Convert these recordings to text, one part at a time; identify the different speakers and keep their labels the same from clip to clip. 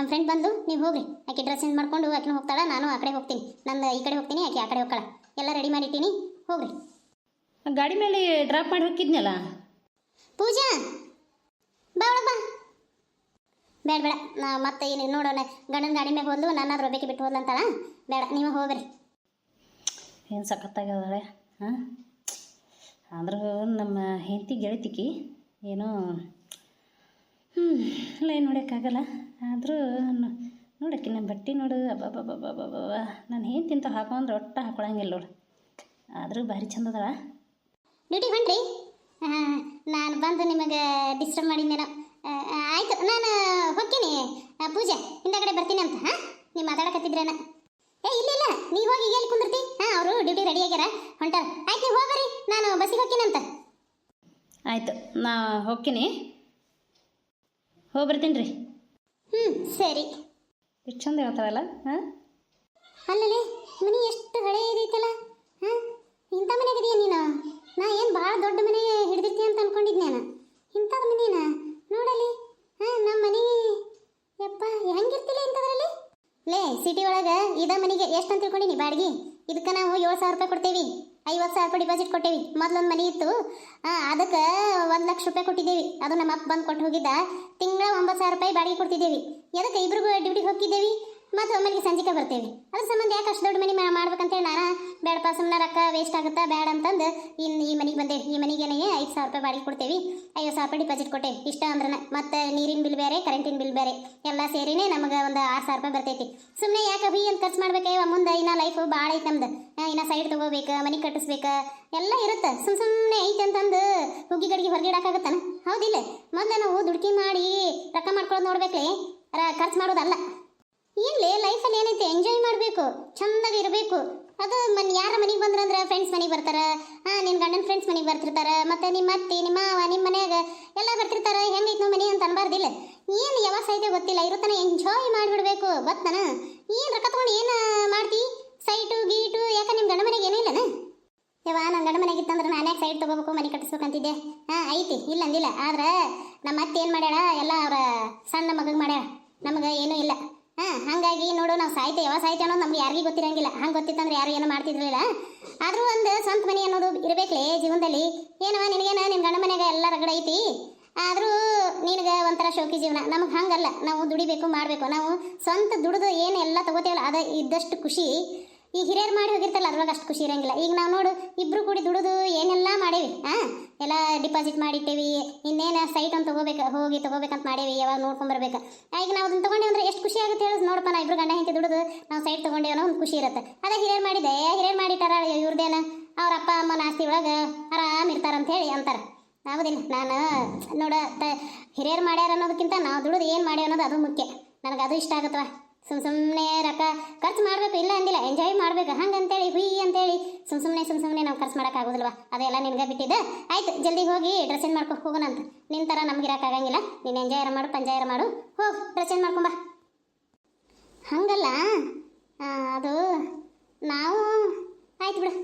Speaker 1: ನಮ್ಮ ಫ್ರೆಂಡ್ ಬಂದು ನೀವು ಹೋಗ್ರಿ. ಆಕೆ ಡ್ರೆಸ್ ಚೇಂಜ್ ಮಾಡ್ಕೊಂಡು ಆಕೆ ಹೋಗ್ತಾಳೆ ನಾನು ಆ ಕಡೆ ಹೋಗ್ತೀನಿ. ನಂದು ಈ ಕಡೆ ಹೋಗ್ತೀನಿ ಆಕೆ ಆ ಕಡೆ ಹೋಗ್ತಾಳೆ. ಎಲ್ಲ ರೆಡಿ ಮಾಡಿಟ್ಟಿನಿ ಹೋಗ್ರಿ.
Speaker 2: ಗಾಡಿ ಮೇಲೆ ಡ್ರಾಪ್ ಮಾಡಿ ಹೋಗಿದ್ನಲ್ಲ?
Speaker 1: ಪೂಜಾ ಬಾ ಬಾ. ಬೇಡ ಬೇಡ. ನಾ ಮತ್ತೆ ಏನು ನೋಡೋಣ. ಗಂಡನ ಗಾಡಿ ಮ್ಯಾಗ ಹೋದ್ಲು ನನ್ನಾದ್ರೂ ಒಬ್ಬಕ್ಕೆ ಬಿಟ್ಟು ಹೋದ್ಲಂತಾಳ ಬೇಡ ನೀವು ಹೋಗ್ರಿ.
Speaker 2: ಏನು ಸಖತ್ತಾಗ್ಯದಾಳೆ ಹಾಂ? ಆದ್ರೂ ನಮ್ಮ ಹೆಂಡತಿ ಗೆಳತಿಕಿ ಏನೋ ಹ್ಞೂ ಲೈನ್ ನೋಡೋಕ್ಕಾಗಲ್ಲ. ಆದರೂ ನೋಡಕ್ಕೆ ನಮ್ಮ ಬಟ್ಟೆ ನೋಡು. ಅಬ್ಬಬ್ಬಬ್ಬಬ್ಬಬ್ಬ ನಾನು ಏನು ಅಂತ ಹಾಕೊಂಡ್ರೆ ಒಟ್ಟು ಹಾಕೊಳಂಗಿಲ್ಲ ನೋಡು. ಆದರೂ ಭಾರಿ ಚಂದ ಅದಾಳ.
Speaker 1: ಡ್ಯೂಟಿ ಹೊಂಟ್ರಿ. ಹಾಂ ನಾನು ಬಂದು ನಿಮಗೆ ಡಿಸ್ಟರ್ಬ್ ಮಾಡಿದ್ದೇನೋ ಆಯಿತು. ನಾನು ಹೋಗ್ತೀನಿ. ಪೂಜೆ ಹಿಂದಗಡೆ ಬರ್ತೀನಿ ಅಂತ ಹಾಂ? ನೀವು ಮಾತಾಡಕತ್ತಿದ್ರೇನ. ಏ ಇಲ್ಲ ಇಲ್ಲ. ನೀವು ಹೋಗಿ ಎಲ್ಲಿ ಕುಂದಿರ್ತಿ. ಹಾಂ ಅವರು ಡ್ಯೂಟಿ ರೆಡಿ ಆಗ್ಯಾರ. ಹೊಂಟಾರ. ಆಯ್ತು ನೀವು ಹೋಗ್ಬರಿ. ನಾನು ಬಸ್ಸಿಗೆ ಹೋಗ್ತೀನಂತ
Speaker 2: ಆಯಿತು ನಾ ಹೋಗ್ತೀನಿ. ಹೋಗಿ ಬರ್ತೀನಿ ರೀ
Speaker 1: ಹ್ಞೂ ಸರಿ.
Speaker 2: ಎಷ್ಟು ಚಂದ ಹೇಳ್ತಾರಲ್ಲ ಹಾಂ?
Speaker 1: ಅಲ್ಲಲೇ ಮನೆ ಎಷ್ಟು ಹಳೆ ಇದೈತಲ್ಲ ಹಾಂ? ಇಂಥ ಮನೆಗಿದೆಯಾ ನೀನು? ನಾ ಏನು ಭಾಳ ದೊಡ್ಡ ಮನೆ ಹಿಡಿದಿರ್ತೀನಿ ಅಂತ ಅನ್ಕೊಂಡಿದ್ದೆ ನಾನು. ಇಂಥದ್ದು ಮನೇನ ನೋಡಲಿ ಹಾಂ ನಮ್ಮ ಮನೆ ಯಪ್ಪ ಹೆಂಗಿರ್ತಿಲ್ಲ ಇಂಥದ್ರಲ್ಲಿ? ಲೇ ಸಿಟಿ ಒಳಗೆ ಇದ ಮನೆಗೆ ಎಷ್ಟು ಅಂತ ತಿಳ್ಕೊಂಡಿನಿ ಬಾಡಿಗೆ. ಇದಕ್ಕೆ ನಾವು ಏಳು ಸಾವಿರ ರೂಪಾಯಿ ಕೊಡ್ತೇವಿ ಐವತ್ತು ಸಾವಿರ ರೂಪಾಯಿ ಡಿಪಾಸಿಟ್ ಕೊಟ್ಟೇವಿ ಮೊದಲೊಂದು ಮನೆ ಇತ್ತು ಅದಕ್ಕೆ ಒಂದು ಲಕ್ಷ ರೂಪಾಯಿ ಕೊಟ್ಟಿದ್ದೇವೆ. ಅದು ನಮ್ಮ ಅಪ್ಪ ಬಂದು ಕೊಟ್ಟು ಹೋಗಿದ್ದ. ತಿಂಗಳ ಒಂಬತ್ತು ಸಾವಿರ ರೂಪಾಯಿ ಬಾಡಿಗೆ ಕೊಡ್ತಿದ್ದೇವೆ. ಎದಕ್ಕೆ ಇಬ್ರಿಗೂ ಡ್ಯೂಟಿಗೆ ಹೋಗಿದ್ದೇವೆ ಮತ್ತು ಒಮ್ಮೆಗೆ ಸಂಜಿಕೆ ಬರ್ತೇವೆ ಅದ್ರ ಸಂಬಂಧ ಯಾಕೆ ಅಷ್ಟು ದೊಡ್ಡ ಮನೆ ಮಾಡ್ಬೇಕಂತೇಳಿ ನಾನು ಬೇಡಪ್ಪ ಸುಮ್ಮನೆ ರೊಕ್ಕ ವೇಸ್ಟ್ ಆಗುತ್ತಾ ಬೇಡ ಅಂತಂದು ಇನ್ನು ಈ ಮನೆಗೆ ಬಂದೆ. ಈ ಮನೆಗೇನೆ ಐದು ಸಾವಿರ ರೂಪಾಯಿ ಬಾಡಿಗೆ ಕೊಡ್ತೇವೆ. ಐವತ್ತು ಸಾವಿರ ರೂಪಾಯಿ ಡಿಪಾಸಿಟ್ ಕೊಟ್ಟೆ. ಇಷ್ಟ ಅಂದ್ರೆ ಮತ್ತೆ ನೀರಿನ ಬಿಲ್ ಬೇರೆ ಕರೆಂಟಿನ ಬಿಲ್ ಬೇರೆ. ಎಲ್ಲ ಸೇರಿನೇ ನಮಗೆ ಒಂದು ಆರು ಸಾವಿರ ರೂಪಾಯಿ ಬರ್ತೈತಿ. ಸುಮ್ಮನೆ ಯಾಕೆ ಹುಯಿ ಅಂತ ಖರ್ಚು ಮಾಡ್ಬೇಕೆ? ಮುಂದೆ ಇನ್ನ ಲೈಫ್ ಭಾಳ ಐತೆ ನಮ್ದು. ಇನ್ನ ಸೈಡ್ ತೊಗೋಬೇಕು, ಮನೆ ಕಟ್ಟಿಸ್ಬೇಕು, ಎಲ್ಲ ಇರುತ್ತೆ. ಸುಮ್ ಸುಮ್ಮನೆ ಐತೆ ಅಂತಂದು ಹುಗ್ಗಿ ಗಡಿಗೆ ಹೊರಗೆ ಇಡಕ್ಕಾಗತ್ತಾನ? ಹೌದಿಲ್ಲ. ಮೊದಲು ನಾವು ದುಡ್ಕಿ ಮಾಡಿ ರೊಕ್ಕ ಮಾಡ್ಕೊಳ್ಳೋದು ನೋಡ್ಬೇಕ್ಲೆ. ಖರ್ಚು ಮಾಡೋದಲ್ಲ. ಏನ್ಲೇ ಲೈಫಲ್ಲಿ ಏನೈತೆ? ಎಂಜಾಯ್ ಮಾಡಬೇಕು, ಚಂದಾಗಿ ಇರಬೇಕು. ಅದು ಮನ್ ಯಾರ ಮನೆಗೆ ಬಂದ್ರಂದ್ರೆ ಫ್ರೆಂಡ್ಸ್ ಮನೆಗೆ ಬರ್ತಾರೆ. ಹಾಂ ನಿನ್ನ ಗಂಡನ ಫ್ರೆಂಡ್ಸ್ ಮನೆಗೆ ಬರ್ತಿರ್ತಾರೆ. ಮತ್ತು ನಿಮ್ಮ ಅತ್ತೆ ನಿಮ್ಮ ಮಾವ ನಿಮ್ಮ ಮನ್ಯಾಗ ಎಲ್ಲ ಬರ್ತಿರ್ತಾರೆ. ಹೆಂಗೈತೆ ನಮ್ಮ ಮನೆ ಅಂತ ಅನ್ಬಾರ್ದಿಲ್ಲ. ಏನು ಯಾವಾಗ ಸೈತೆ ಗೊತ್ತಿಲ್ಲ. ಇರುತ್ತಾನೆ ಎಂಜಾಯ್ ಮಾಡಿಬಿಡ್ಬೇಕು. ಗೊತ್ತನ? ಏನು ರೊಕ್ಕ ತೊಗೊಂಡು ಏನು ಮಾಡ್ತಿ? ಸೈಟು ಗೀಟು, ಯಾಕೆ ನಿಮ್ಮ ಗಂಡ ಮನೆಗೆ ಏನೂ ಇಲ್ಲನ? ಯವ್ವ ನನ್ನ ಗಂಡ ಮನೆಗೆ ಇತ್ತಂದ್ರೆ ನಾನು ಯಾಕೆ ಸೈಡ್ ತೊಗೋಬೇಕು, ಮನೆ ಕಟ್ಟಿಸ್ಬೇಕಂತಿದ್ದೆ? ಹಾಂ ಐತಿ. ಇಲ್ಲ ಅಂದಿಲ್ಲ. ಆದ್ರೆ ನಮ್ಮ ಅತ್ತೆ ಏನು ಮಾಡ್ಯಾಳ? ಎಲ್ಲ ಅವರ ಸಣ್ಣ ಮಗಗೆ ಮಾಡ್ಯಾಳ. ನಮಗೆ ಏನೂ ಇಲ್ಲ. ಹಾಂ, ಹಾಗಾಗಿ ನೋಡು, ನಾವು ಸಾಹಿತ್ಯ, ಯಾವ ಸಾಯ್ತೇ ಅನ್ನೋದು ನಮ್ಗೆ ಯಾರಿಗೂ ಗೊತ್ತಿರಂಗಿಲ್ಲ. ಹಂಗೆ ಗೊತ್ತಿತ್ತಂದ್ರೆ ಯಾರು ಏನು ಮಾಡ್ತಿದ್ರಲಿಲ್ಲ ಆದರೂ ಒಂದು ಸ್ವಂತ ಮನೆ ಅನ್ನೋದು ಇರಬೇಕಲೇ ಜೀವನದಲ್ಲಿ. ಏನವ ನಿನಗೇನ? ನಿನ್ನ ಗಂಡ ಮನೆಗೆ ಎಲ್ಲ ರಗಡ ಐತಿ. ಆದರೂ ನಿನಗೆ ಒಂಥರ ಶೋಕಿ ಜೀವನ. ನಮಗೆ ಹಂಗಲ್ಲ. ನಾವು ದುಡಿಬೇಕು, ಮಾಡಬೇಕು. ನಾವು ಸ್ವಂತ ದುಡಿದು ಏನು ಎಲ್ಲ ತಗೋತೀವಲ್ಲ, ಅದು ಇದ್ದಷ್ಟು ಖುಷಿ. ಈ ಹಿರಿಯರು ಮಾಡಿ ಹೋಗಿರ್ತಲ್ಲ ಅದ್ರೊಳಗೆ ಅಷ್ಟು ಖುಷಿ ಇರಂಗಿಲ್ಲ. ಈಗ ನಾವು ನೋಡು, ಇಬ್ರು ಕೂಡಿ ದುಡಿದು ಏನೆಲ್ಲ ಮಾಡೇವಿ ಹಾಂ ಎಲ್ಲ ಡಿಪಾಸಿಟ್ ಮಾಡಿಟ್ಟೇವಿ, ಇನ್ನೇನು ಸೈಟ್ ಅಂತ ತೊಗೋಬೇಕು, ಹೋಗಿ ತೊಗೋಬೇಕಂತ ಮಾಡೇವಿ, ಯಾವಾಗ ನೋಡ್ಕೊಂಬರ್ಬೇಕು ಈಗ ನಾವು ಅದನ್ನ ತಗೊಂಡೇವಿ ಅಂದ್ರೆ ಎಷ್ಟು ಖುಷಿ ಆಗುತ್ತೆ ಹೇಳಿ, ನೋಡಪ್ಪ ನಾ ಇಬ್ರು ಗಂಡ ಹೆಂಡತಿ ದುಡಿದು, ನಾವು ಸೈಟ್ ತಗೊಂಡೇವೋ ಅನ್ನೋ ಒಂದು ಖುಷಿ ಇರುತ್ತೆ. ಅದೇ ಹಿರಿಯರು ಮಾಡಿದೆ ಹಿರಿಯರು ಮಾಡಿಟ್ಟಾರ ಇವ್ರದ್ದೇನ ಅವ್ರ ಅಪ್ಪ ಅಮ್ಮನ ಆಸ್ತಿ ಒಳಗೆ ಆರಾಮ್ ಇರ್ತಾರಂತ ಹೇಳಿ ಅಂತಾರೆ. ಹೌದಿಲ್ಲ ನಾನು ನೋಡ ಹಿರಿಯರು ಮಾಡ್ಯಾರ ಅನ್ನೋದಕ್ಕಿಂತ ನಾವು ದುಡಿದು ಏನು ಮಾಡ್ಯಾವ ಅನ್ನೋದು ಅದು ಮುಖ್ಯ. ನನಗೆ ಅದು ಇಷ್ಟ ಆಗುತ್ತವ ಸುಮ್ ಸುಮ್ಮನೆ ರೊಕ್ಕ ಖರ್ಚು ಮಾಡಬೇಕು, ಇಲ್ಲ ಅಂದಿಲ್ಲ ಎಂಜಾಯ್ ಮಾಡ್ಬೇಕು. ಹಂಗಂತೇಳಿ, ಹುಯ್ ಅಂತೇಳಿ ಸುಮ್ ಸುಮ್ಮನೆ ಸುಮ್ ಸುಮ್ಮನೆ ನಾವು ಖರ್ಚು ಮಾಡೋಕ್ಕಾಗೋದಿಲ್ವ ಅದೆಲ್ಲ ನಿನ್ಗೆ ಬಿಟ್ಟಿದ್ದೆ? ಆಯ್ತು, ಜಲ್ದಿ ಹೋಗಿ ಡ್ರೆಸ್ ಚೇಂಜ್ ಮಾಡ್ಕೊ, ಹೋಗೋಣ ಅಂತ. ನಿನ್ನ ಥರ ನಮ್ಗೆ ಆಗಂಗಿಲ್ಲ. ನೀನು ಎಂಜಾಯ್ ಮಾಡು, ಪಂಜಾಯರ ಮಾಡು. ಹೋಗ್ ಡ್ರೆಸ್ ಚೇಂಜ್ ಮಾಡ್ಕೊಂಬ ಹಂಗಲ್ಲ ಅದು ನಾವು, ಆಯ್ತು ಬಿಡು.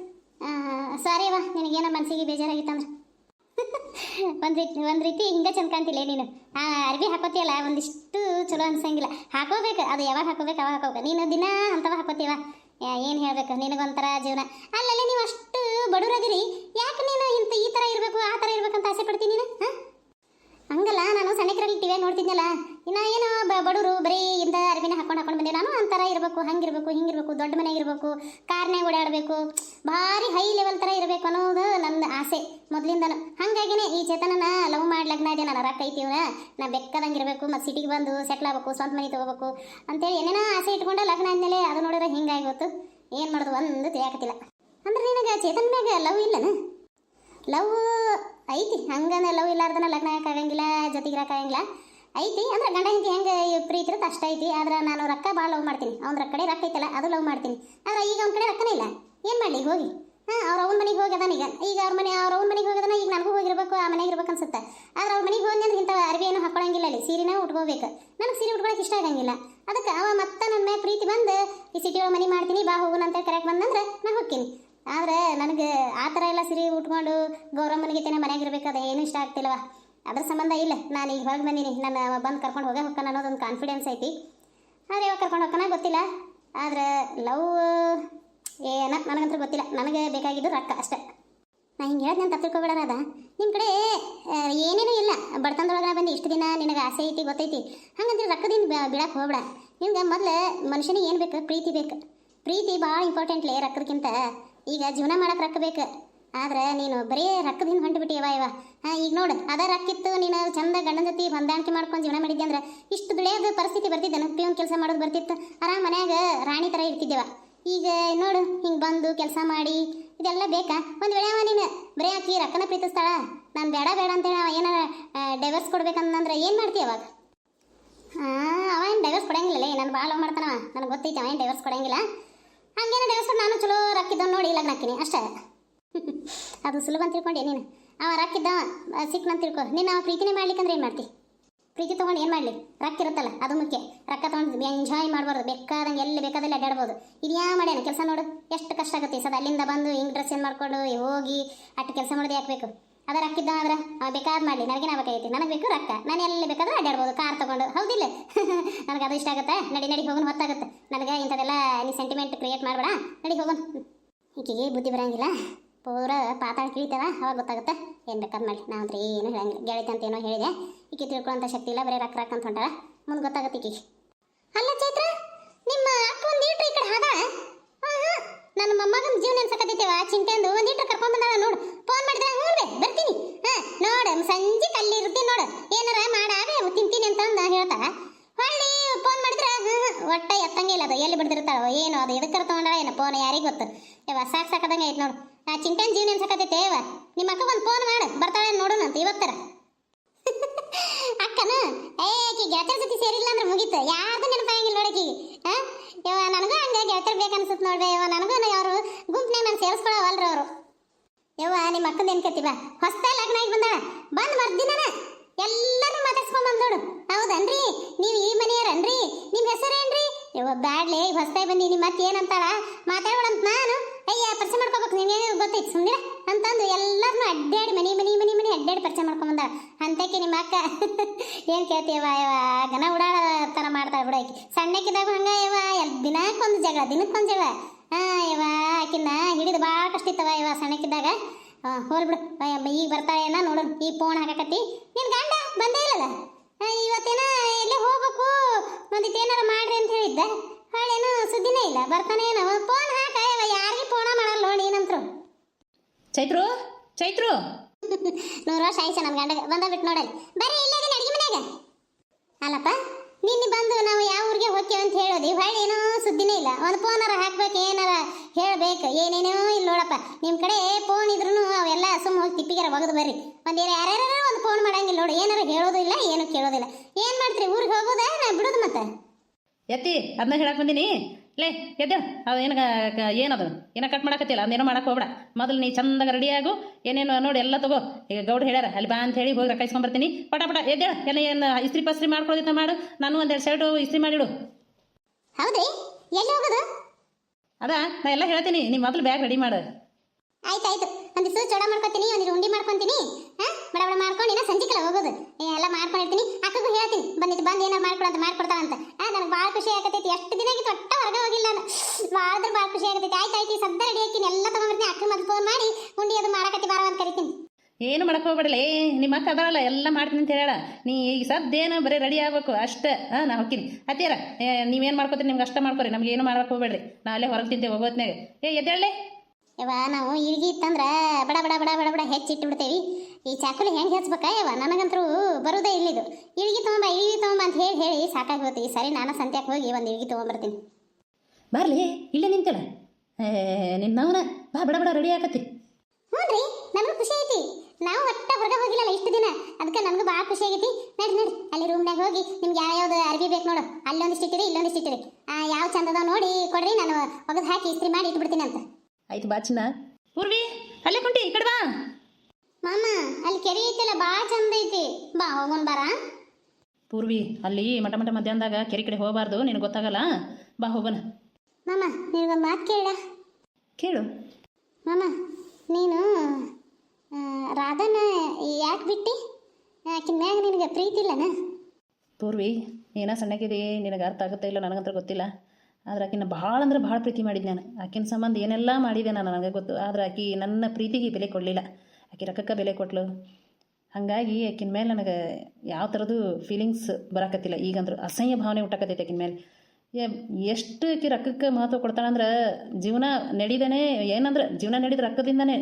Speaker 1: ಸಾರಿ ವಾ, ನಿನಗೇನೋ ಮನಸ್ಸಿಗೆ ಬೇಜಾರಾಗಿತ್ತಂದ್ರೆ. ಒಂದು ರೀತಿ ಒಂದು ರೀತಿ ಹಿಂಗೆ ಚಂದ ಕಾಣ್ತಿಲ್ಲ ನೀನು? ಆ ಅರ್ಬಿ ಹಾಕೋತಿಯಲ್ಲ, ಒಂದಿಷ್ಟು ಚಲೋ ಅನ್ಸಂಗಿಲ್ಲ. ಹಾಕೋಬೇಕು, ಅದು ಯಾವಾಗ ಹಾಕೋಬೇಕು, ಅವಾಗ ಹಾಕೋಬೇಕು. ನೀನು ದಿನ ಅಂತವ ಹಾಕೋತೀವ? ಏನು ಹೇಳ್ಬೇಕು? ನಿನಗೊಂಥರ ಜೀವನ. ಅಲ್ಲಲ್ಲ ನೀವು ಅಷ್ಟು ಬಡವರದಿರಿ ಯಾಕೆ ನೀನು ಇಂಥ ಈ ಥರ ಇರಬೇಕು, ಆ ಥರ ಇರಬೇಕಂತ ಆಸೆ ಪಡ್ತೀನಿ ನೀನು? ಹಾಂ? ಹಂಗಲ್ಲ, ನಾನು ಸಣ್ಣಕರಲ್ಲಿ ಟಿವಿ ನೋಡ್ತಿದ್ನಲ್ಲ. ಇನ್ನ ಏನೋ ಬಡವರು ಬರೀ ಇಂದ ಅರ್ಬಿನ ಹಾಕೊಂಡು ಹಾಕೊಂಡು ಬಂದೆ. ನಾನು ಅಂತರ ಇರಬೇಕು, ಹಂಗಿರ್ಬೇಕು, ಹಿಂಗಿರ್ಬೇಕು, ದೊಡ್ಡ ಮನೆಗೆ ಇರಬೇಕು ಕಾರ್ನ್ಯಾಗ ಓಡಾಡಬೇಕು. ಭಾರಿ ಹೈ ಲೆವೆಲ್ ಥರ ಇರಬೇಕು ಅನ್ನೋದು ನನ್ನ ಆಸೆ. ಮೊದಲಿಂದನು. ಹಾಗಾಗಿನೇ ಈ ಚೇತನನ ಲವ್ ಮಾಡಿ ಲಗ್ನ ಇದೆ ನಾನು ರೊಕ್ಕ ಐತಿ ಇವ್ನ ನಾ ಬೆಕ್ಕದಂಗೆ ಇರಬೇಕು ಮತ್ತು ಸಿಟಿಗೆ ಬಂದು ಸೆಟ್ಲ್ ಆಗಬೇಕು, ಸ್ವಂತ ಮನೆ ತೊಗೋಬೇಕು ಅಂತೇಳಿ ಏನೇನೋ ಆಸೆ ಇಟ್ಕೊಂಡು ಲಗ್ನ ಆದಮೇಲೆ ಅದು ನೋಡಿದ್ರೆ ಹಿಂಗಾಗಿ ಗೊತ್ತು ಏನು ಮಾಡೋದು ಒಂದು ತಿಳಿಯಾಕತ್ತಿಲ್ಲ. ಅಂದ್ರೆ ನಿನಗೆ ಚೇತನ್ ಮ್ಯಾಗ ಲವ್ ಇಲ್ಲನ? ಲವ್ ಐತಿ. ಹಂಗನ ಲವ್ ಇಲ್ಲಾರ್ದನ ಲಗ್ನ ಆಗಂಗಿಲ್ಲ ಜೊತೆಗೆ ಆಗಂಗಿಲ್ಲ. ಐತಿ, ಅಂದ್ರೆ ಗಂಡ ಹೆಂಡತಿ ಹೆಂಗೆ ಪ್ರೀತಿ ಇರುತ್ತೆ ಅಷ್ಟ ಐತಿ, ಆದ್ರೆ ನಾನು ರೊಕ್ಕ ಭಾಳ ಲವ್ ಮಾಡ್ತೀನಿ. ಅವ್ನ ಕಡೆ ರೊಕ್ಕ ಐತಲ್ಲ, ಅದು ಲವ್ ಮಾಡ್ತೀನಿ. ಆದ್ರೆ ಈಗ ಅವ್ನ ಕಡೆ ರೊಕ್ಕನೇ ಇಲ್ಲ. ಏನು ಮಾಡಲಿ, ಹೋಗಿ. ಹಾಂ, ಅವ್ರ ಅವ್ನ ಮನೆಗೆ ಹೋಗ್ಯದಾನ ಈಗ. ಈಗ ಅವ್ರ ಮನೆ, ಅವ್ರ ಅವ್ನ ಮನೆಗೆ ಹೋಗ್ಯದಾನ ಈಗ ನನಗೂ ಹೋಗಿರ್ಬೇಕು, ಆ ಮನೆಗೆ ಇರ್ಬೇಕು ಅನ್ಸುತ್ತೆ. ಆದ್ರೆ ಅವ್ರ ಮನೆಗೆ ಹೋಗಿ ಅಂದ್ರೆ ಇಂಥ ಅರ್ವಿ ಏನು ಹಾಕೊಳಂಗಿಲ್ಲ ಅಲ್ಲಿ. ಸೀರೆನ ಉಟ್ಕೋಬೇಕು. ನನಗೆ ಸೀರೆ ಉಟ್ಕೊಳಕ್ಕೆ ಇಷ್ಟ ಆಗಂಗಿಲ್ಲ. ಅದಕ್ಕೆ ಅವ ಮತ್ತೆ ನನ್ನ ಮೇಲೆ ಪ್ರೀತಿ ಬಂದು, ಈ ಸಿಟಿ ಒಳಗೆ ಮನೆ ಮಾಡ್ತೀನಿ, ಬಾ ಹೋಗೋಣ ಅಂತ ಕರೆಕ್ಟ್ ಬಂದಂದ್ರೆ ನಾ ಹೋಗ್ತೀನಿ. ಆದ್ರೆ ನನಗೆ ಆ ಥರ ಎಲ್ಲ ಸೀರೆ ಉಟ್ಕೊಂಡು ಗೌರವ ಮನೆಗೆ ಮನೆಯಾಗ ಇರ್ಬೇಕು ಅದು ಏನು ಇಷ್ಟ ಆಗ್ತಿಲ್ವ? ಅದ್ರ ಸಂಬಂಧ ಇಲ್ಲ, ನಾನು ಈಗ ಹೊರಗೆ ಬಂದೀನಿ. ನನ್ನ ಬಂದು ಕರ್ಕೊಂಡು ಹೋಗೇ ಹೋಗ್ತಾನೆ ಅನ್ನೋದೊಂದು ಕಾನ್ಫಿಡೆನ್ಸ್ ಐತಿ. ಆದ್ರೆ ಯಾವಾಗ ಕರ್ಕೊಂಡು ಹೋಗ್ತಾನ ಗೊತ್ತಿಲ್ಲ. ಆದ್ರೆ ಲವ್ ಏನ ನನಗಂತೂ ಗೊತ್ತಿಲ್ಲ. ನನಗೆ ಬೇಕಾಗಿದ್ದು ರೊಕ್ಕ ಅಷ್ಟೇ. ನಾನು ಹಿಂಗೆ ಹೇಳ್ದೆ ನಾನು ತಿಳ್ಕೊಬೇಡ ಅದ ನಿಮ್ಮ ಕಡೆ ಏನೇನು ಇಲ್ಲ. ಬಡತನದೊಳಗೆ ಬಂದು ಇಷ್ಟು ದಿನ ನಿನಗೆ ಆಸೆ ಐತಿ, ಗೊತ್ತೈತಿ. ಹಂಗಂದ್ರೆ ರೊಕ್ಕದಿಂದ ಬಿಡಕ್ಕೆ ಹೋಗ್ಬೇಡ. ನಿಮ್ಗೆ ಮೊದಲು ಮನುಷ್ಯನಿಗೆ ಏನು ಬೇಕು? ಪ್ರೀತಿ ಬೇಕು. ಪ್ರೀತಿ ಭಾಳ ಇಂಪಾರ್ಟೆಂಟ್ಲೇ ರೊಕ್ಕದಕ್ಕಿಂತ ಈಗ ಜೀವನ ಮಾಡಕ್ಕೆ ರೊಕ್ಕ ಬೇಕು. ಆದ್ರೆ ನೀನು ಬರೀ ರೊಕ್ಕದಿಂದ ಹೊಂಟ್ಬಿಟ್ಟಿಯವ ಇವ. ಈಗ ನೋಡು ಅದ ರೊಕ್ಕಿತ್ತು ನೀನು ಚಂದ ಗಂಡನ ಜೊತೆ ಹೊಂದಾಣಿಕೆ ಮಾಡ್ಕೊಂಡು ಜೀವನ ಮಾಡಿದ್ದೆ ಅಂದ್ರೆ ಇಷ್ಟು ದುಡಿಯೋದು ಪರಿಸ್ಥಿತಿ ಬರ್ತಿದ್ದೇನೆ ಪಿಯೋನ್ ಕೆಲಸ ಮಾಡೋದು ಬರ್ತಿತ್ತು. ಆರಾಮ ಮನ್ಯಾಗ ರಾಣಿ ಥರ ಇರ್ತಿದ್ದೇವ ಈಗ ನೋಡು, ಹಿಂಗೆ ಬಂದು ಕೆಲಸ ಮಾಡಿ, ಇದೆಲ್ಲ ಬೇಕಾ? ಒಂದು ವೇಳೆ ಅವ ನೀನು ಬರೀ ಆಕಿ ರೊಕ್ಕನ ಪ್ರೀತಿಸ್ತಾಳ, ನಾನು ಬೇಡ ಬೇಡ ಅಂತೇಳಿ ಅವ ಏನಾರ ಡೈವರ್ಸ್ ಕೊಡ್ಬೇಕಂದ್ರೆ ಏನು ಮಾಡ್ತೀಯ ಅವಾಗ? ಅವ ಏನು ಡೈವರ್ಸ್ ಕೊಡಂಗಿಲ್ಲ ನಾನು ಭಾಳ ಮಾಡ್ತಾನವ, ನನಗೆ ಗೊತ್ತೈತಿ ಅವ ಏನು ಡೈವರ್ಸ್ ಕೊಡಂಗಿಲ್ಲ. ಹಂಗೇನು ಡೈವರ್ಸ್ ನಾನು ಚಲೋ ರೊಕ್ಕಿದ್ದವ್ ನೋಡಿ ಲಗ್ನ ಹಾಕಿನಿ, ಅಷ್ಟೇ. ಅದು ಸುಲಭ ಅಂತ ತಿಳ್ಕೊಂಡೆ ನೀನು. ಅವ ರೊಕ್ಕಿದ್ದವ ಸಿಕ್ಕನಂತ ತಿಳ್ಕೊ. ನೀನು ಅವ ಪ್ರೀತಿನೇ ಮಾಡ್ಲಿಕ್ಕಂದ್ರೆ ಏನು ಮಾಡ್ತಿ? ಪ್ರೀತಿ ತೊಗೊಂಡು ಏನು ಮಾಡಲಿ? ರೊಕ್ಕ ಇರುತ್ತಲ್ಲ, ಅದು ಮುಖ್ಯ. ರೊಕ್ಕ ತೊಗೊಂಡು ಎಂಜಾಯ್ ಮಾಡ್ಬಾರ್ದು. ಬೇಕಾದಂಗೆ ಎಲ್ಲಿ ಬೇಕಾದಲ್ಲಿ ಅಡ್ಡಾಡ್ಬೋದು ಇದ್ಯಾ ಮಾಡ್ಯಾನ? ಕೆಲಸ ನೋಡು. ಎಷ್ಟು ಕಷ್ಟ ಆಗುತ್ತೆ ಸದ. ಅಲ್ಲಿಂದ ಬಂದು ಹಿಂಗೆ ಡ್ರೆಸ್ ಏನು ಮಾಡ್ಕೊಂಡು ಹೋಗಿ ಅಟ್ಟು ಕೆಲಸ ಮಾಡೋದು ಯಾಕೆ ಅದ ರೊಕ್ಕ ಅಂದ್ರೆ? ಅವ ಬೇಕಾದ್ ಮಾಡಲಿ. ನನಗೆ ಬೇಕಾಗೈತಿ ನನಗೆ ಬೇಕು ರೊಕ್ಕ. ನಾನು ಎಲ್ಲಿ ಬೇಕಾದ್ರೆ ಅಡ್ಡಾಡ್ಬೋದು ಕಾರ್ ತಗೊಂಡು. ಹೌದಿಲ್ಲ? ನನಗೆ ಅದು ಇಷ್ಟ ಆಗುತ್ತೆ? ನಡಿ ನಡಿ ಹೋಗೋಣ ಹೊತ್ತಾಗುತ್ತೆ. ನನಗೆ ಇಂಥದೆಲ್ಲ ನೀ ಸೆಂಟಿಮೆಂಟ್ ಕ್ರಿಯೇಟ್ ಮಾಡಬೇಡ. ನಡಿ ಹೋಗೋಣ ಈಕೆಗೆ ಬುದ್ಧಿ ಬರಂಗಿಲ್ಲ. ಪೂರ ಪಾತಾಳ ಕಿಳಿತದ ಅವಾಗ ಗೊತ್ತಾಗುತ್ತೆ. ಏನು ಬೇಕಾದ್ ಮಾಡಿ ನಾ ಅಂದ್ರೆ ಏನು ಹೇಳಂಗಿಲ್ಲ. ಗೆಳತಿ ಅಂತ ಏನೋ ಹೇಳಿದೆ. ಈಕೆ ತಿಳ್ಕೊಳ್ಳೋಂಥ ಶಕ್ತಿ ಇಲ್ಲ, ಬರೀ ರೊಕ್ಕ ರಕ್ ಅಂತ ಹೊಂಟಾಳ. ಮುಂದೆ ಗೊತ್ತಾಗುತ್ತೆ ಈಕೆಗೆ. ಅಲ್ಲ ಚೈತ್ರ, ನಿಮ್ಮ ಅಕ್ಕ ಒಂದು ಈ ಕಡೆ ಹಾದ ನನ್ನ ಮೊಮ್ಮಗನ ಜೀವನ ಅನ್ಸಕತ್ತೈತೆವ ಅಂದು ಒಂದು ಕರ್ಕೊಂಡ್ ಬಂದಾಳ ನೋಡು. ಫೋನ್ ಮಾಡಿದ್ರೆ, ಹ್ಞೂ ಬೇ ಬರ್ತೀನಿ. ಹಾ, ನೋಡು, ಸಂಜೆ ಕಲ್ಲಿ ಇರ್ತೀನಿ ನೋಡು. ಏನಾರ ಮಾಡಾವೆ ತಿಂತೀನಿ ಅಂತ ಅಂದ ಹೇಳ್ತಾಳ. ಹೊಳ್ಳಿ ಫೋನ್ ಮಾಡಿದ್ರೆ ಒಟ್ಟ ಎತ್ತಂಗೆ ಇಲ್ಲ ಅದು. ಎಲ್ಲಿ ಬಿಡ್ದಿರ್ತಾಳೋ, ಏನು ಅದು. ಎದಕ್ಕೆ ತಗೊಂಡಾಳ ಏನು ಫೋನ್ ಯಾರಿಗೆ ಗೊತ್ತು. ಯವ್ವ, ಸಾಕು ಸಾಕದಂಗೆ ಐತೆ ನೋಡು. ಆ, ಚಿಂಟೆನ್ ಜೀವನ ಅನ್ಸಕತ್ತೈತೆ ಅವ ನಿಮ್ಮ ಅಕ್ಕ ಒಂದು ಫೋನ್ ಮಾಡು, ಬರ್ತಾಳೆ ನೋಡೋಣಂತ ಇವತ್ತರ. ಅಕ್ಕನ, ಏ, ಆಕಿ ಗೆಳತರ ಜೊತೆ ಸೇರಿಲ್ಲ ಅಂದ್ರೆ ಮುಗೀತು. ಯಾರ್ದು ನೆನಪಾಗಿಲ್ಲ ನೋಡಕಿ ಯವ್ವ, ನನಗೂ ಹಂಗೆ ಬೇಕು ಬೇಕನ್ಸುತ್ತೆ ನೋಡ್ಬೇ ಇವ ನನಗೂ ಅವರು ಗುಂಪ್ನಾಗ ನಾನು ಸೇರಿಸ್ಕೊಳ್ಳೋವಲ್ರಿ ಅವರು. ಯವ್ವ, ನಿಮ್ಮ ಅಕ್ಕನ ಬಾ. ಹೊಸ್ತ ಲಗ್ನ ಆಗಿ ಬಂದಾಳ. ಬಂದ್ ಮರ್ದಿನ ಎಲ್ಲರೂ ಮಾತಾಡ್ಸ್ಕೊಂಡ್ ನೋಡು. ಹೌದನ್ರಿ? ನೀವು ಈ ಮನೆಯರನ್ರಿ ನಿಮ್ಮ ಹೆಸರೇನ್ರಿ? ಯವ್ವ, ಬ್ಯಾಡ್ಲೆ, ಈಗ ಹೊಸ್ತಾಗಿ ಬಂದಿ, ನಿಮ್ಮ ಮತ್ತೆ ಏನಂತಾಳ? ಮಾತಾಡೋಣ ನಾನು. ಅಯ್ಯ, ಪರಿಚಯ ಮಾಡ್ಕೋಬೇಕು ನಿನ್ನೇನು ಗೊತ್ತೈತೆ ಸುಮ್ಮನೆ ಅಂತಂದು ಎಲ್ಲರನ್ನೂ ಅಡ್ಡಾಡಿ ಮನಿ ಮನಿ ಮನಿ ಮನಿ ಅಡ್ಡಾಡಿ ಪರಿಚಯ ಮಾಡ್ಕೊಂಬಂದ ಅಂತಕ್ಕೆ ನಿಮ್ಮ ಅಕ್ಕ ಏನು ಕೇಳ್ತೀವ ಯವ ಗನ ಉಡಾಳ ಥರ ಮಾಡ್ತಾಳ ಬಿಡ ಆಕಿ. ಸಣ್ಣಕ್ಕಿದಾಗ ಹಂಗ ಯವ ಎಲ್ ದಿನಕ್ಕೊಂದು ಜಗಳ ದಿನಕ್ಕೊಂದು ಜಗಳ. ಹಾಂ ಯವ ಆಕಿನ ಹಿಡಿದು ಭಾಳ ಕಷ್ಟ ಇತ್ತವ ಯವ ಸಣ್ಣಕ್ಕಿದ್ದಾಗ. ಹೋಲ್ ಬಿಡು. ಈಗ್ ಬರ್ತಾಳೇನ ನೋಡೋಣ. ಈ ಫೋನ್ ಹಾಕಕತ್ತಿ. ನಿನ್ ಗಂಡ ಬಂದೇ ಇಲ್ಲಲ್ಲ? ಇವತ್ತೇನ ಎಲ್ಲೇ ಹೋಗ್ಬೇಕು? ಒಂದಿಟ್ಟು ಏನಾರ ಮಾಡ್ರಿ ಅಂತ ಹೇಳಿದ್ದ. ಹಾಳೇನು ಸುದ್ದಿನೇ ಇಲ್ಲ. ಬರ್ತಾನೇನೋ. ಫೋನ್ ಹಾಕ ಯವ ಯಾರಿಗೆ ಫೋನ ಮಾಡಲ್ಲ ನೋಡಿ ಏನಂತ್ರು
Speaker 2: ಚೈತ್ರು? ಚೈತ್ರು?
Speaker 1: ನೂರು ವರ್ಷ ಆಯ್ತು ನನ್ನ ಗಂಡ ಬಂದ ಬಿಟ್ಟು ನೋಡಲಿ ಬರ್ರಿ ಇಲ್ಲದಿನ ಅಡಿಗೆ ಮನ್ಯಾಗ. ಅಲ್ಲಪ್ಪ ನಿನ್ನೆ ಬಂದು ನಾವು ಯಾವ ಊರಿಗೆ ಹೋಗ್ತೇವೆ ಅಂತ ಹೇಳೋದಿ. ಹೊಳ್ಳಿ ಏನೋ ಸುದ್ದಿನೇ ಇಲ್ಲ. ಒಂದು ಫೋನಾರ ಹಾಕ್ಬೇಕು ಏನಾರ ಹೇಳ್ಬೇಕು. ಏನೇನೋ ಇಲ್ಲ ನೋಡಪ್ಪ. ನಿಮ್ಮ ಕಡೆ ಫೋನ್ ಇದ್ರೂ ಅವೆಲ್ಲ ಸುಮ್ಮ ಹೋಗಿ ತಿಪ್ಪಿಗೆರ ಒಗದು ಬರ್ರಿ. ಒಂದು ಯಾರ್ಯಾರು ಒಂದು ಫೋನ್ ಮಾಡಂಗಿಲ್ಲ ನೋಡಿ. ಏನಾರ ಹೇಳೋದು ಇಲ್ಲ ಏನು ಕೇಳೋದಿಲ್ಲ. ಏನು ಮಾಡ್ತೀರಿ? ಊರಿಗೆ ಹೋಗೋದಾ ನಾ ಬಿಡೋದು ಮತ್ತೆ?
Speaker 2: ಎತ್ತಿ ಅದನ್ನ ಹೇಳಕ್ ಬಂದೀನಿ? ಲೇ ಎದ್ದ ಅದು ಏನು ಏನದು? ಏನೋ ಕಟ್ ಮಾಡಕತ್ತಿಲ್ಲ ಅದೇನೋ ಮಾಡಕ್ಕೆ ಹೋಗ್ಬೇಡ. ಮೊದಲು ನೀ ಚಂದಾಗ ರೆಡಿ ಆಗು. ಏನೇನು ನೋಡಿ ಎಲ್ಲ ತಗೋ. ಈಗ ಗೌಡ ಹೇಳ್ಯಾರ ಅಲ್ಲಿ ಬಾ ಅಂತ ಹೇಳಿ ಹೋಗಿ ರೊಕ್ಕ ಇಸ್ಕೊಂಬರ್ತೀನಿ. ಪಟ ಪಟ ಎದ್ದೇಳ. ಎಲ್ಲ ಏನು ಇಸ್ತ್ರಿ ಪಸ್ತ್ರಿ ಮಾಡ್ಕೊಳ್ತ ಮಾಡು. ನಾನು ಒಂದೆರಡು ಶರ್ಟು ಇಸ್ತ್ರಿ ಮಾಡಿಡು.
Speaker 1: ಹೌದ್ರಿ? ಎಲ್ಲಿ ಹೋಗೋದು?
Speaker 2: ಅದ ನಾ ಎಲ್ಲ ಹೇಳ್ತೀನಿ. ನೀ ಮೊದಲು ಬ್ಯಾಗ್ ರೆಡಿ ಮಾಡು.
Speaker 1: ಆಯ್ತು ಆಯ್ತು ಒಂದು ಸೂ ಚಡ ಮಾಡ್ಕೊತೀನಿ ಒಂದು ಉಂಡಿ ಮಾಡ್ಕೊಂತೀನಿ. ಹಾ? ಬಡ ಬಡ ಮಾಡ್ಕೊಂಡು ಇನ್ನ ಸಂಜಿಕಲ್ಲ ಹೋಗೋದು. ಏ, ಎಲ್ಲ ಮಾಡ್ಕೊಂಡಿರ್ತೀನಿ. ಅಕ್ಕಗೂ ಹೇಳ್ತೀನಿ ಬಂದಿತ್ತು ಬಂದು ಏನಾರು ಮಾಡ್ಕೊಡು ಅಂತ ಮಾಡ್ಕೊಡ್ತಾಳಂತ ಅಂತ. ನನಗೆ ಭಾಳ ಖುಷಿ ಆಗತೈತಿ. ಎಷ್ಟು ದಿನ ಆಗಿತ್ತು ಒಟ್ಟ ಹೊರಗೆ ಹೋಗಿಲ್ಲ ನಾನು. ಭಾಳ ಅಂದ್ರೆ ಭಾಳ ಖುಷಿ ಆಗತೈತಿ. ಆಯ್ತು ಆಯ್ತು ಸದ್ದ ರೆಡಿ ಹಾಕಿನಿ ಎಲ್ಲ ತಗೊಂಡ್ಬಿಡ್ತೀನಿ ಅಕ್ಕ ಮತ್ತೆ ಫೋನ್ ಮಾಡಿ ಉಂಡಿ ಅದು ಮಾಡಕತ್ತಿ ಬಾರ ಅಂತ ಕರಿತೀನಿ.
Speaker 2: ಏನು ಮಾಡಕ್ಕೆ ಏ ನಿಮ್ಮ ಅಕ್ಕ ಅದರಲ್ಲ ಎಲ್ಲ ಮಾಡ್ತೀನಿ ಅಂತ ಹೇಳ ನೀ ಈಗ ಸದ್ದೇನು ಬರೀ ರೆಡಿ ಆಗಬೇಕು ಅಷ್ಟೇ. ಹಾಂ ನಾ ಹೋಗ್ತೀನಿ. ಅತ್ತೀರ ನೀವೇನು ಮಾಡ್ಕೋತೀರಿ? ನಿಮ್ಗೆ ಅಷ್ಟ ಮಾಡ್ಕೊರಿ. ನಮ್ಗೆ ಏನು ಮಾಡಕ್ಕೆ ಹೋಗ್ಬೇಡ್ರಿ. ನಾ ಅಲ್ಲೇ ಹೊರಗೆ ತಿಂತೇವೆ ಹೋಗೋತ್ನಾಗ ಏ ಎದ್ದೇಳಿ
Speaker 1: ಯವ್ವ ನಾವು ಇಳ್ಗಿ ಇತ್ತಂದ್ರೆ ಬಡ ಬಡ ಬಡ ಬಡ ಬಡ ಹೆಚ್ಚಿಟ್ಟು ಬಿಡ್ತೇವಿ ಈ ಚಾಕುಲಿ ಹೆಂಗೆ ಹೆಚ್ಚಬೇಕಾ ಯವ ನನಗಂತರೂ ಬರೋದೇ ಇಲ್ಲಿದು. ಇಳಿಗೆ ತೊಗೊಂಬ ಇಳಿಗೆ ತೊಗೊಂಬ ಅಂತ ಹೇಳಿ ಹೇಳಿ ಸಾಕಾಗಿ ಹೋಗ್ತಿ ಸರಿ ನಾನು ಸಂತ್ಯಾಕ್ ಹೋಗಿ ಒಂದು ಇಳಿಗೆ ತೊಗೊಂಬರ್ತೀನಿ.
Speaker 2: ಬರಲಿ ಇಲ್ಲೇ ನಿಂತಲ್ಲ ನಿನ್ನವನ ಬಾ ಬಡ ಬಡ ರೆಡಿ ಆಗತ್ತಿ.
Speaker 1: ರೀ ನನಗೂ ಖುಷಿ ಐತಿ. ನಾವು ಒಟ್ಟ ಹೊರಗೆ ಹೋಗಿಲ್ಲಲ್ಲ ಇಷ್ಟು ದಿನ. ಅದಕ್ಕೆ ನನಗೂ ಭಾಳ ಖುಷಿ ಆಗೈತಿ. ನಡಿ ನಡಿ. ಅಲ್ಲಿ ರೂಮ್ನಾಗ ಹೋಗಿ ನಿಮ್ಗೆ ಯಾವ ಯಾವ್ದು ಅರ್ಬಿ ಬೇಕು ನೋಡು. ಅಲ್ಲೊಂದು ಇಟ್ಟಿರಿ ಇಲ್ಲೊಂದಿಷ್ಟು ಇಟ್ಟಿರಿ. ಆ ಯಾವ ಚಂದದ ನೋಡಿ ಕೊಡ್ರಿ ನಾನು ಒಗದು ಹಾಕಿ ಇಸ್ತ್ರಿ ಮಾಡಿ ಇಟ್ಬಿಡ್ತೀನಿ ಅಂತ.
Speaker 2: ಆಯ್ತು ಬಾಚಿನ ಪೂರ್ವಿ ಅಲ್ಲೇ ಕುಂಟಿ ಈ ಕಡೆ ಬಾ.
Speaker 1: ಮಾಮ ಅಲ್ಲಿ ಕೆರೆ ಐತಲ್ಲ ಭಾಳ ಚಂದ ಐತಿ. ಬಾ ಹೋಗೋಣ ಬಾರ.
Speaker 2: ಪೂರ್ವಿ ಅಲ್ಲಿ ಮಠ ಮಠ ಮಧ್ಯಾಹ್ನದಾಗ ಕೆರೆ ಕಡೆ ಹೋಗಬಾರ್ದು ನಿನಗೆ ಗೊತ್ತಾಗಲ್ಲ? ಬಾ ಹೋಗೋಣ.
Speaker 1: ಮಾಮ ನಿನಗೊಂದು ಮಾತು ಕೇಳ
Speaker 2: ಕೇಳು.
Speaker 1: ಮಾಮ ನೀನು ರಾಧನ ಯಾಕೆ ಬಿಟ್ಟಿ? ಆಕಿನ ಮ್ಯಾಗ ನಿನಗೆ ಪ್ರೀತಿ ಇಲ್ಲನ?
Speaker 2: ಪೂರ್ವಿ ನೀನ ಸಣ್ಣಕ್ಕಿದೆ ನಿನಗೆ ಅರ್ಥ ಆಗುತ್ತಾ ಇಲ್ಲ ನನಗಂತ್ರ ಗೊತ್ತಿಲ್ಲ. ಆದ್ರೆ ಆಕಿನ ಭಾಳ ಅಂದ್ರೆ ಭಾಳ ಪ್ರೀತಿ ಮಾಡಿದ್ದೆ ನಾನು. ಆಕಿನ ಸಂಬಂಧ ಏನೆಲ್ಲ ಮಾಡಿದೆ ನಾನು ನನಗೆ ಗೊತ್ತು. ಆದ್ರೆ ಆಕಿ ನನ್ನ ಪ್ರೀತಿಗೆ ಬೆಲೆ ಕೊಡಲಿಲ್ಲ. ಆಕಿ ರೊಕ್ಕಕ್ಕೆ ಬೆಲೆ ಕೊಟ್ಲು. ಹಾಗಾಗಿ ಆಕಿನ ಮೇಲೆ ನನಗೆ ಯಾವ ಥರದ್ದು ಫೀಲಿಂಗ್ಸ್ ಬರಾಕತ್ತಿಲ್ಲ. ಈಗಂದ್ರೆ ಅಸಹ್ಯ ಭಾವನೆ ಹುಟ್ಟಾಕತ್ತೈತೆ ಆಕಿನ ಮೇಲೆ ಎಷ್ಟು ಆಕಿ ರೊಕ್ಕಕ್ಕೆ ಮಹತ್ವ ಕೊಡ್ತಾಳಂದ್ರೆ ಜೀವನ ನಡೀದೇನೆ, ಏನಂದ್ರೆ ಜೀವನ ನಡೀದು ರೊಕ್ಕದಿಂದನೇ.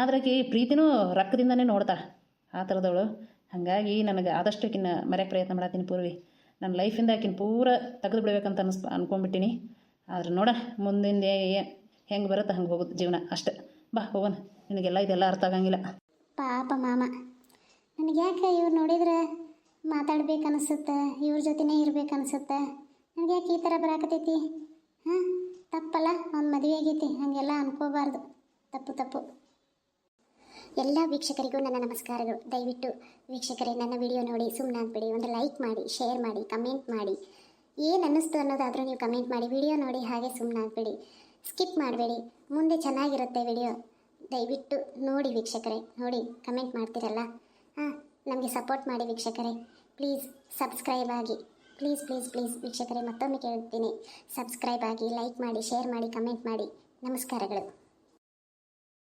Speaker 2: ಆದ್ರೆ ಆಕಿ ಪ್ರೀತಿನೂ ರೊಕ್ಕದಿಂದನೇ ನೋಡ್ತಾ ಆ ಥರದವಳು ಹಾಗಾಗಿ ನನಗೆ ಆದಷ್ಟು ಆಕಿನ ಮರೆಯೋಕ್ಕೆ ಪ್ರಯತ್ನ ಮಾಡತ್ತೀನಿ ಪೂರ್ವಿ. ನನ್ನ ಲೈಫಿಂದ ಆಕಿನ ಪೂರ ತೆಗೆದು ಬಿಡಬೇಕಂತ ಅನ್ಸ್ ಅನ್ಕೊಂಡ್ಬಿಟ್ಟಿನಿ. ಆದ್ರೆ ನೋಡ ಮುಂದಿಂದ ಹೆಂಗೆ ಬರುತ್ತೆ ಹಂಗೆ ಹೋಗುತ್ತೆ ಜೀವನ ಅಷ್ಟೆ. ಬಾ, ಹೋಗೋಣ. ನಿನಗೆಲ್ಲ ಇದೆಲ್ಲ ಅರ್ಥ ಆಗಂಗಿಲ್ಲ.
Speaker 1: ಪಾಪ ಮಾಮ. ನನಗೆ ಯಾಕೆ ಇವ್ರು ನೋಡಿದ್ರೆ ಮಾತಾಡ್ಬೇಕು ಅನಿಸುತ್ತೆ ಇವ್ರ ಜೊತೆನೇ ಇರ್ಬೇಕು ಅನಿಸುತ್ತೆ ನನಗೆ ಯಾಕೆ ಈ ಥರ ಬರಾಕತೈತಿ ಹಾಂ, ತಪ್ಪಲ್ಲ, ಅವ್ನ ಮದುವೆ ಆಗೈತಿ, ಹಂಗೆಲ್ಲ ಅನ್ಕೋಬಾರ್ದು. ತಪ್ಪು ತಪ್ಪು. ಎಲ್ಲ ವೀಕ್ಷಕರಿಗೂ ನನ್ನ ನಮಸ್ಕಾರಗಳು. ದಯವಿಟ್ಟು ವೀಕ್ಷಕರೇ, ನನ್ನ ವಿಡಿಯೋ ನೋಡಿ ಸುಮ್ಮನೆ ಅಂದ್ಬಿಡಿ ಒಂದು ಲೈಕ್ ಮಾಡಿ, ಶೇರ್ ಮಾಡಿ, ಕಮೆಂಟ್ ಮಾಡಿ. ಏನು ಅನ್ನಿಸ್ತು ಅನ್ನೋದಾದರೂ ನೀವು ಕಮೆಂಟ್ ಮಾಡಿ, ವಿಡಿಯೋ ನೋಡಿ ಹಾಗೆ ಸುಮ್ಮನೆ ಆಗ್ಬಿಡಿ. ಸ್ಕಿಪ್ ಮಾಡಬೇಡಿ. ಮುಂದೆ ಚೆನ್ನಾಗಿರುತ್ತೆ ವಿಡಿಯೋ. ದಯವಿಟ್ಟು ನೋಡಿ ವೀಕ್ಷಕರೇ, ನೋಡಿ ಕಮೆಂಟ್ ಮಾಡ್ತೀರಲ್ಲ? ಹಾಂ, ನಮಗೆ ಸಪೋರ್ಟ್ ಮಾಡಿ ವೀಕ್ಷಕರೇ. ಪ್ಲೀಸ್ ಸಬ್ಸ್ಕ್ರೈಬ್ ಆಗಿ, ಪ್ಲೀಸ್ ಪ್ಲೀಸ್ ಪ್ಲೀಸ್ ವೀಕ್ಷಕರೇ ಮತ್ತೊಮ್ಮೆ ಕೇಳ್ತೀನಿ. ಸಬ್ಸ್ಕ್ರೈಬ್ ಆಗಿ, ಲೈಕ್ ಮಾಡಿ, ಶೇರ್ ಮಾಡಿ, ಕಮೆಂಟ್ ಮಾಡಿ. ನಮಸ್ಕಾರಗಳು.